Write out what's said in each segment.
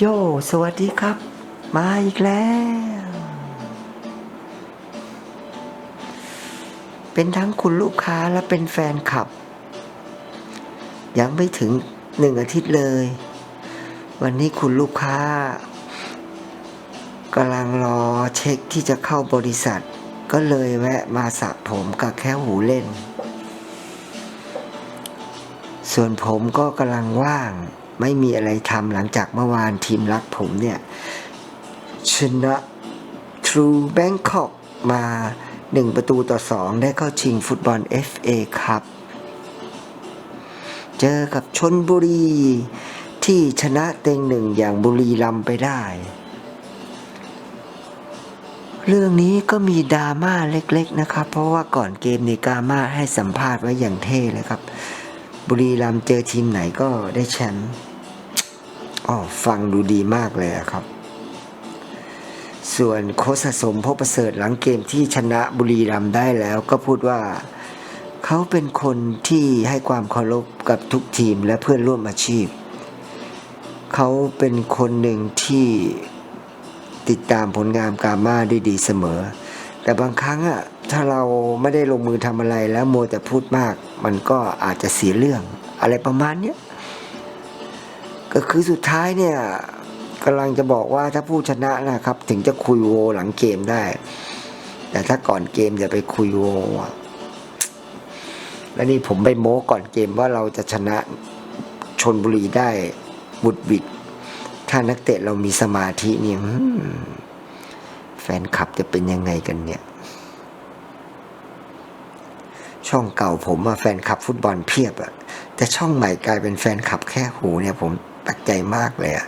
โย สวัสดีครับ มาอีกแล้ว เป็นทั้งคุณลูกค้าและเป็นแฟนคลับ ยังไม่ถึงหนึ่งอาทิตย์เลย วันนี้คุณลูกค้ากำลังรอเช็คที่จะเข้าบริษัท ก็เลยแวะมาสระผมกับแค่หูเล่น ส่วนผมก็กำลังว่าง ไม่มีอะไรทำหลังจากเมื่อวานทีมรักผมเนี่ย ชนะ True Bangkok มา 1 ประตูต่อ 2 ได้เข้าชิงฟุตบอล FA ครับ เจอกับชนบุรี ที่ชนะเต็งหนึ่งอย่างบุรีรัมไปได้ เรื่องนี้ก็มีดราม่าเล็กๆนะครับ เพราะว่าก่อนเกมในกามาให้สัมภาษณ์ไว้อย่างเท่เลยครับ บุรีรัมเจอทีมไหนก็ได้แชมป์อ๋อฟังดูดีมากเลยครับ ส่วนโคชสะสมพบประเสริฐหลังเกมที่ชนะบุรีรัมได้แล้วก็พูดว่า เขาเป็นคนที่ให้ความเคารพกับทุกทีมและเพื่อนร่วมอาชีพ เขาเป็นคนหนึ่งที่ติดตามผลงานกามาได้ดีเสมอ แต่บางครั้งอะถ้าเราไม่ได้ลงมือทำอะไรแล้วโมแต่พูดมาก มันก็อาจจะเสียเรื่องอะไรประมาณเนี้ยก็คือสุดท้ายเนี่ยกำลังจะบอกว่าถ้าผู้ชนะนะครับ ถึงจะคุยโวหลังเกมได้ แต่ถ้าก่อนเกมอย่าไปคุยโวแล้วนี่ผมไปโม้ก่อนเกมว่าเราจะชนะชนบุรีได้บุดบิด ถ้านักเตะเรามีสมาธินี่อืม แฟนคลับจะเป็นยังไงกันเนี่ย ช่องเก่าผมอะแฟนคลับฟุตบอลเพียบอะแต่ช่องใหม่กลายเป็นแฟนคลับแค่หูเนี่ยผมตักใจมากเลยอะ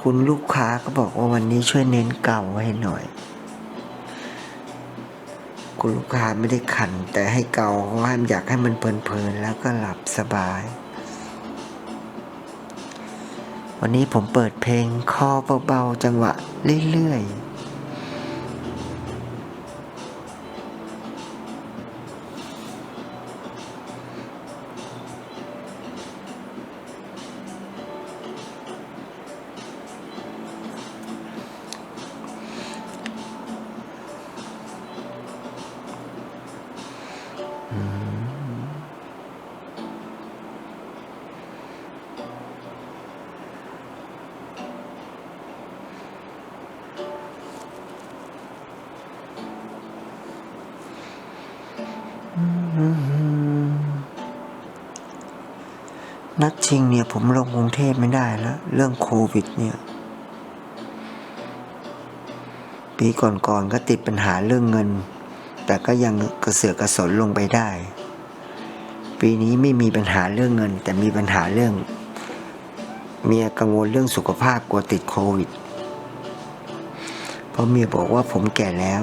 คุณลูกค้าก็บอกว่าวันนี้ช่วยเน้นเก่าให้หน่อย คุณลูกค้าไม่ได้ขัน แต่ให้เกาเพราะว่าอยากให้มันเพลินๆแล้วก็หลับสบาย วันนี้ผมเปิดเพลงคอเบาๆจังหวะเรื่อยๆ นัดชิงเนี่ยผมลงกรุงเทพไม่ได้แล้ว เรื่องโควิดเนี่ย ปีก่อนๆก็ติดปัญหาเรื่องเงิน แต่ก็ยังกระเสือกกระสนลงไปได้ ปีนี้ไม่มีปัญหาเรื่องเงิน แต่มีปัญหาเรื่อง เมียกังวลเรื่องสุขภาพกลัวติดโควิด เพราะเมียบอกว่าผมแก่แล้ว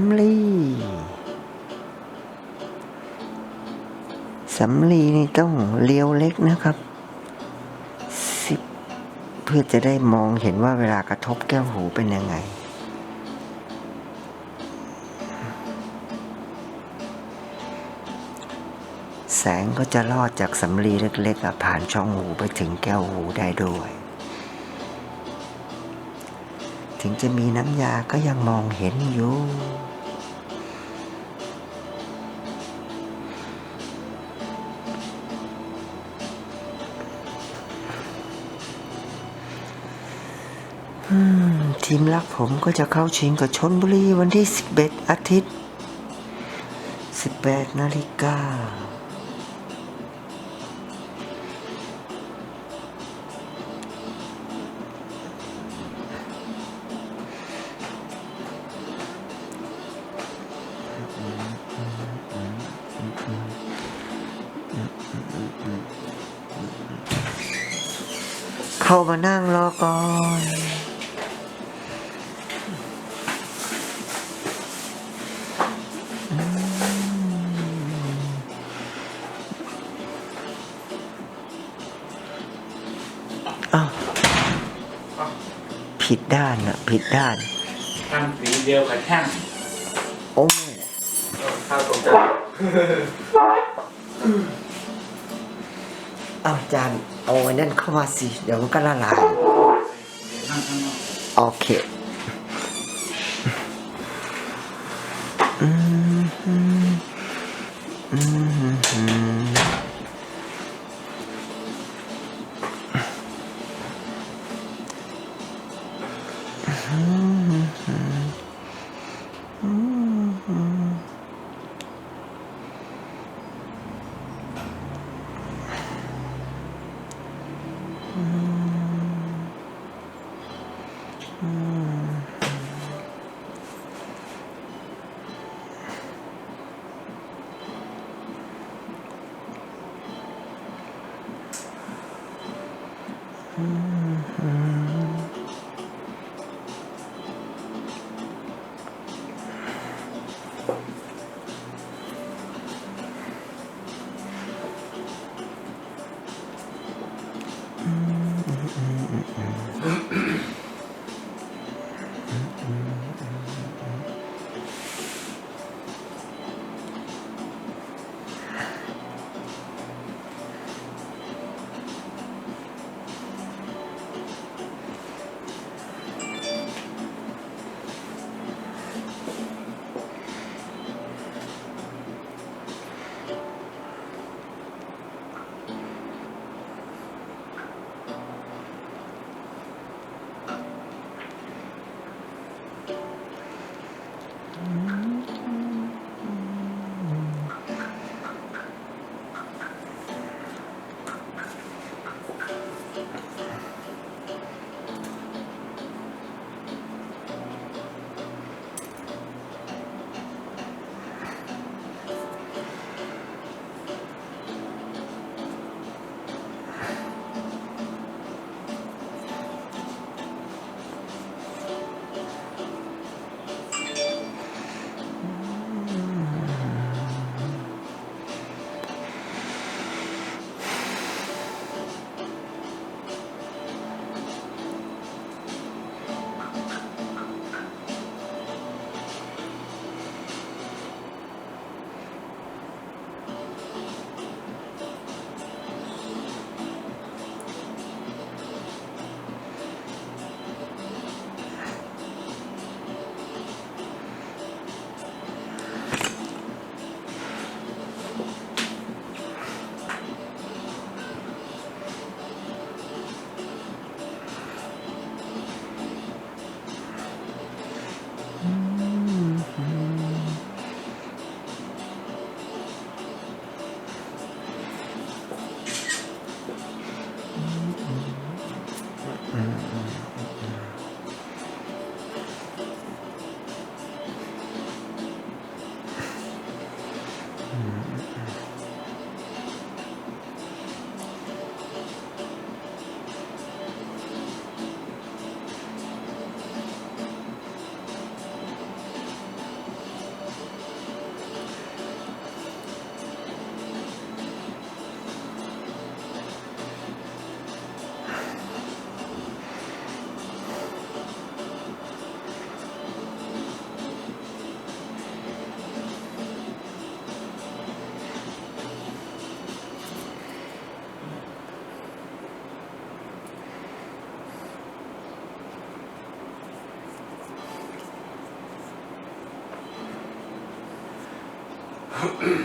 ำลีสำลีนี่ต้องเลี้ยวเล็กนะครับสิบเพื่อจะได้มองเห็นว่าเวลากระทบแก้วหูเป็นยังไง แสงก็จะลอดจากสำลีเล็กๆผ่านช่องหูไปถึงแก้วหูได้ด้วย ถึงจะมีน้ำยาก็ยังมองเห็นอยู่ ทีมรักผมก็จะเข้าชิงกับชนบุรีวันที่ 11 อาทิตย์ 18 นาฬิกา เข้ามานั่งรอก่อนอ้าวผิดด้านอะผิดด้าน ทำสีเดียวกับช่างโอ้แม่ข้าวตรง อาจานเอาไอ้นั่นเข้ามาสิ เดี๋ยวมันก็ละลายโอเค Mm-hmm.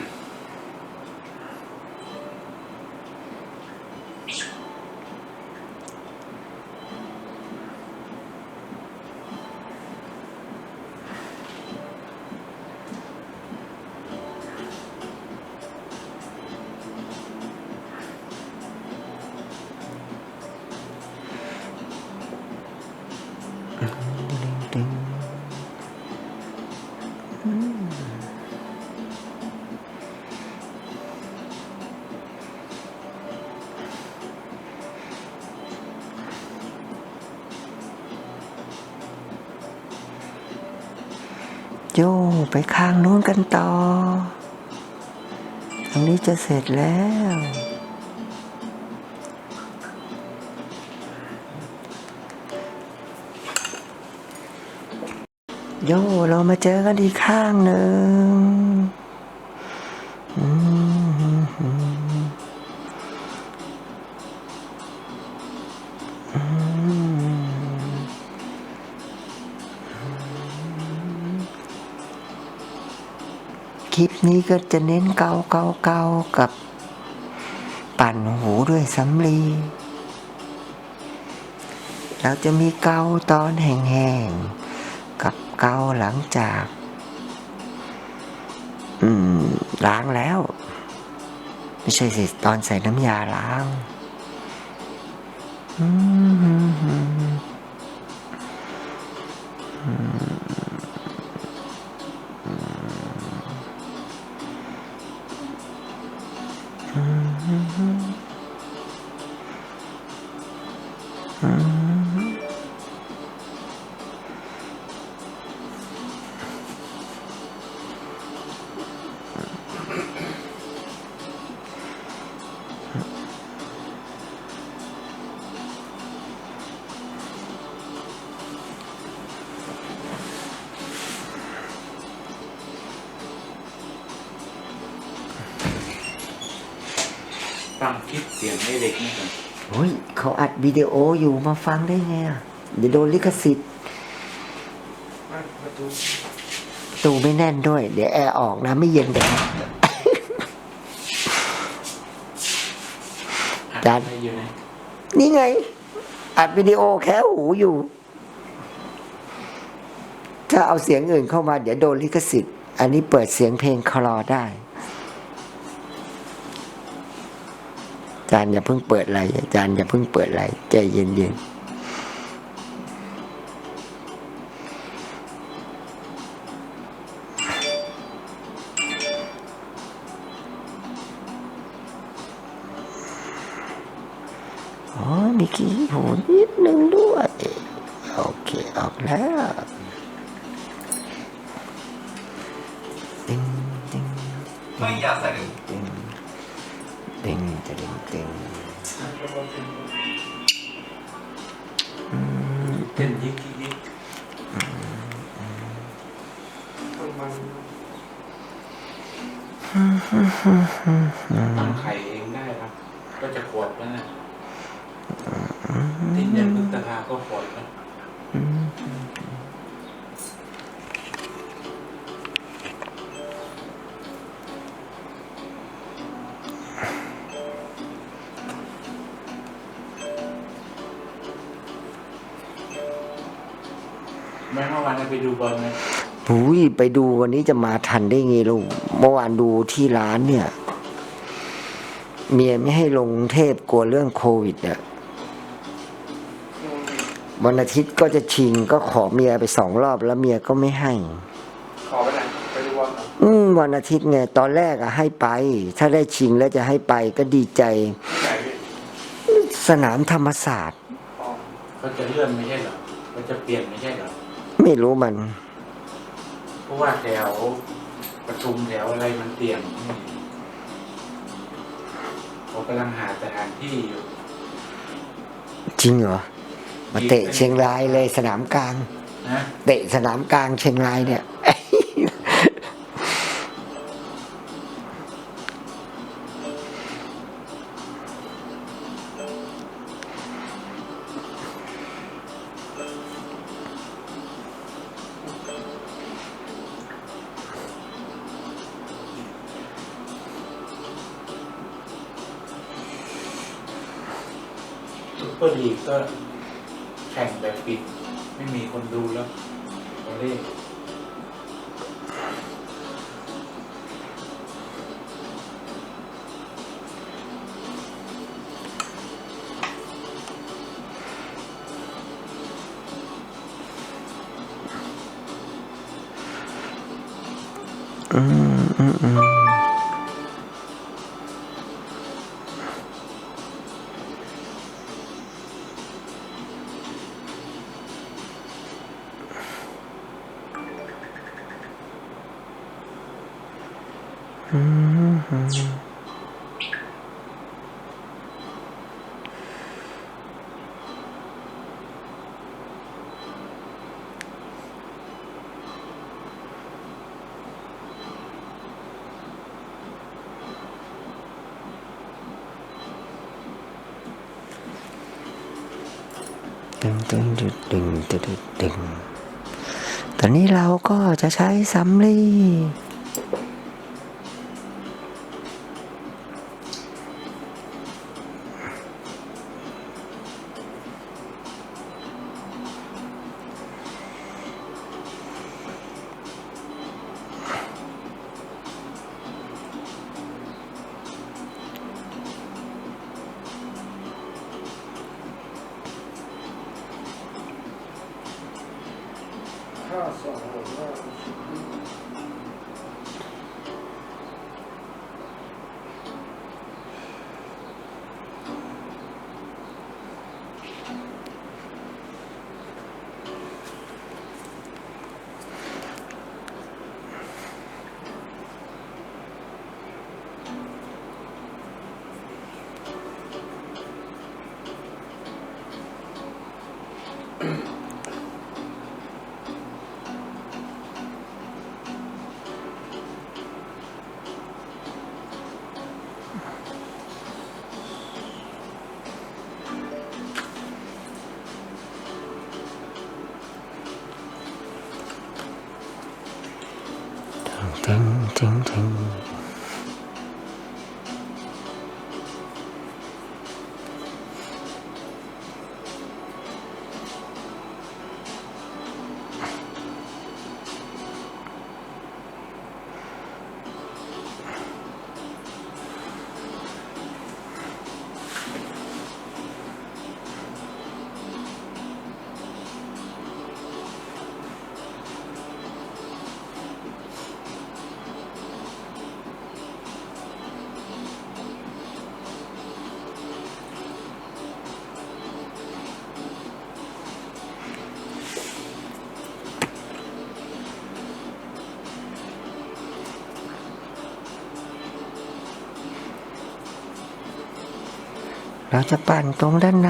โยไปข้างนู้นกันต่อ ตรงนี้จะเสร็จแล้ว โยเรามาเจอกันอีกข้างหนึ่ง ลิปนี้ก็จะเน้นเกาเกาเกากับ ปั่นหูด้วยสำลีเราจะมีเกาตอนแห้งๆกับเกาหลังจาก อืม ล้างแล้ว ไม่ใช่สิตอนใส่น้ำยาล้าง อืม เสียงให้เด็กนี่ก่อนโอ้ยเขาอัดวิดีโออยู่มาฟังได้ไงอะเดี๋ยวโดนลิขสิทธิ์ประตูตูไม่แน่นด้วย เดี๋ยวแอร์ออกนะไม่เย็นเดี๋ยวจานอะไรอยู่ไหนนี่ไง อัดวิดีโอแค่หูอยู่ ถ้าเอาเสียงอื่นเข้ามา เดี๋ยวโดนลิขสิทธิ์ อันนี้เปิดเสียงเพลงคลอได้ จารย์อย่าเพิ่งเปิดอะไรอาจารย์อย่าเพิ่งเปิดอะไรใจเย็นเย็นอ๋อมีกี่หูนิดนึงด้วย ตั้งไข่เองได้ครับ ก็จะขวดแล้วนะที่ยันพึกตะคาก็ขวดแล้วแม่เมื่อวานไปดูบอลไหม หุยไปดูวันนี้จะมาทันได้ไงลูกเมื่อวานดูที่ร้านเนี่ย เมียไม่ให้ลงกรุงเทพกลัวเรื่องโควิดเนี่ยวันอาทิตย์ก็จะชิงก็ขอเมียไปสองรอบแล้วเมียก็ไม่ให้ ขอไปไหนไปดูบอลเหรออืมวันอาทิตย์ไงตอนแรกอะให้ไป ถ้าได้ชิงแล้วจะให้ไปก็ดีใจที่ไหนพี่สนามธรรมศาสตร์อ๋อเขาจะเลื่อนไม่ใช่เหรอเขาจะเปลี่ยนไม่ใช่เหรอไม่รู้มันเพ ราะว่าแถวประชุมแถวอะไรมันเตรียมนี่เขากำลังหาสถานที่อยู่ จริงเหรอ มาเตะเชียงรายเลยสนามกลาง นะ เตะสนามกลางเชียงรายเนี่ย เปอร์ลีกก็แข่งแบบปิด ไม่มีคนดูแล้ววอลเล่ ตึงตึงตึงตึงตึงตึงตึงตอนนี้เราก็จะใช้สำลี Mm-hmm. เราจะปั่นตรงด้านใน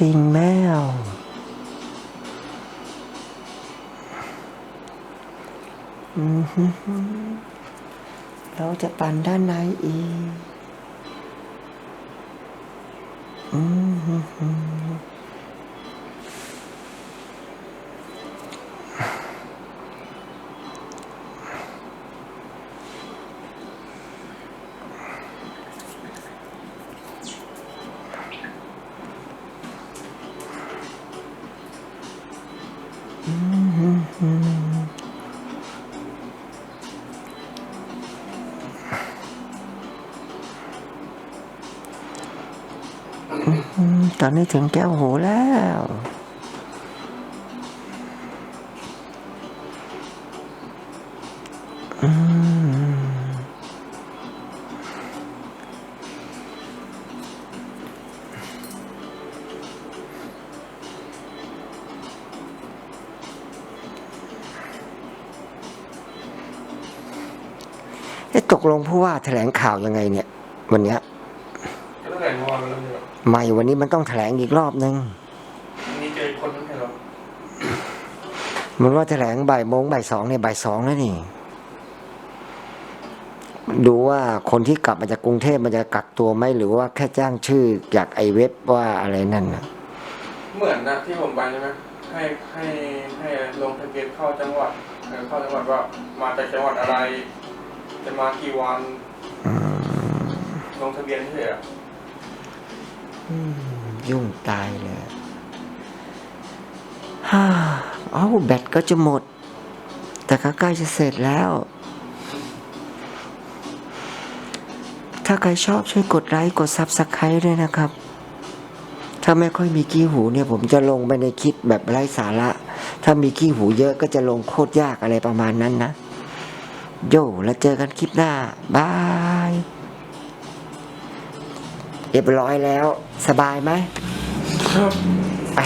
ดิ่งกระดิ่งแมวอืมฮึฮึเราจะปั่นด้านในอีก อนนี้ถึงแก้วหูแล้ว อืมตกลงผู้ว่าแถลงข่าวยังไงเนี่ย วันเนี้ยก็ตั้งแต่เมื่อวานแล้วเนี่ย ไม่วันนี้มันต้องแถลงอีกรอบนึงมีเจอคนนั้นเหรอมันว่าแถลงบ่ายโมงบ่ายสองเนี่ยบ่ายสองแล้วนี่ ดูว่าคนที่กลับมาจากกรุงเทพมันจะกักตัวไหมหรือว่าแค่จ้างชื่อจากไอเว็บว่าอะไรนั่นนะเหมือนนะที่ผมไปใช่ไหมให้ให้ให้ลงทะเบียนเข้าจังหวัดเออเข้าจังหวัดว่ามาจากจังหวัดอะไร จะมากี่วันอืมลงทะเบียนเฉยๆอะอืม ยุ่งตายเลยฮ่าเอ้าแบตก็จะหมด แต่ก็ใกล้จะเสร็จแล้ว ถ้าใครชอบช่วยกดไลค์กดซับสไครต์ด้วยนะครับ ถ้าไม่ค่อยมีขี้หูเนี่ย ผมจะลงไปในคลิปแบบไร้สาระ ถ้ามีขี้หูเยอะก็จะลงโคตรยากอะไรประมาณนั้นนะ โย่แล้วเจอกันคลิปหน้า บาย เรียบร้อยแล้ว สบายไหมไป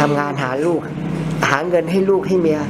ทำงานหาลูก หาเงินให้ลูกให้เมีย